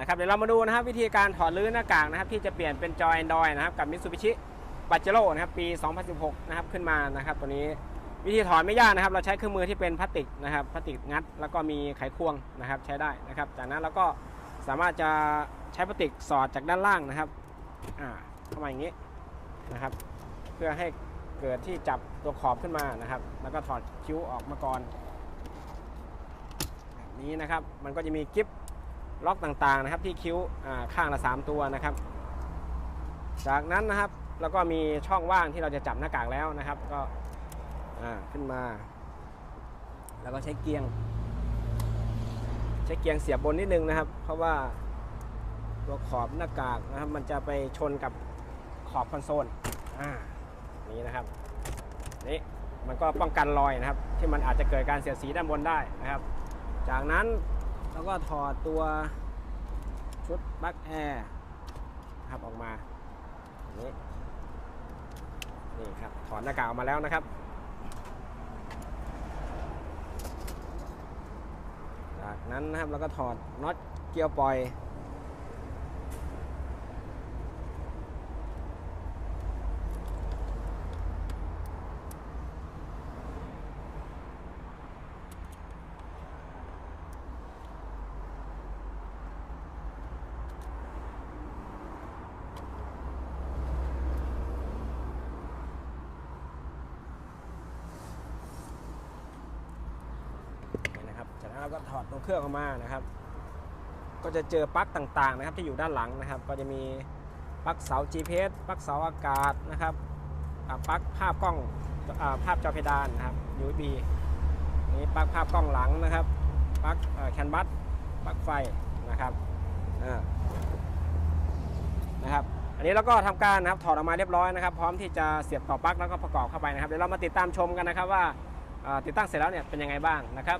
นะครับเดี๋ยวเรามาดูนะครับวิธีการถอดรื้อหน้ากากนะครับที่จะเปลี่ยนเป็นจอ Android นะครับกับ Mitsubishi p a j e r o นะครับปี 2016 นะครับขึ้นมานะครับตัวนี้วิธีถอดไม่ยากนะครับ เราใช้เครื่องมือที่เป็นพลาสติกนะครับพลาสติกงัด แล้วก็มีไขควงนะครับใช้ได้นะครับ จากนั้นเราก็สามารถจะใช้พลาสติกสอดจากด้านล่างนะครับอ่าเข้ามาอย่างนี้นะครับ เพื่อให้เกิดที่จับตัวขอบขึ้นมานะครับ แล้วก็ถอดคิ้วออกมาก่อนแบบนี้นะครับ มันก็จะมีกิฟ ล็อกต่างๆนะครับที่คิ้วข้างละ 3 ตัวนะครับ จากนั้นนะครับแล้วก็มีช่องว่างที่เราจะจับหน้ากากแล้วนะครับ ก็ขึ้นมา แล้วก็ใช้เกียง ใช้เกียงเสียบบนนิดนึงนะครับ เพราะว่าตัวขอบหน้ากากนะครับ มันจะไปชนกับขอบคอนโซลอ่านี้นะครับนี่มันก็ป้องกันรอยนะครับ ที่มันอาจจะเกิดการเสียดสีด้านบนได้นะครับ จากนั้น แล้วก็ถอดตัวชุดบักแอร์ครับออกมานี้นี่ครับถอดหน้ากากออกมาแล้วนะครับจากนั้นนะครับเราก็ถอดน็อตเกียวปล่อย นี่ นะครับจากนั้นเราก็ถอดตัวเครื่องออกมานะครับ ก็จะเจอปลั๊กต่างๆนะครับที่อยู่ด้านหลังนะครับ ก็จะมีปลั๊กเสา GPS ปลั๊กเสาอากาศนะครับปลั๊กภาพกล้องภาพจอเพดานนะครับ USB นี่ปลั๊กภาพกล้องหลังนะครับปลั๊กแคนบัสปลั๊กไฟนะครับนะครับ อันนี้เราก็ทำการนะครับถอดออกมาเรียบร้อยนะครับ พร้อมที่จะเสียบต่อปลั๊กแล้วก็ประกอบเข้าไปนะครับเดี๋ยวเรามาติดตามชมกันนะครับว่าติดตั้งเสร็จแล้วเนี่ยเป็นยังไงบ้างนะครับ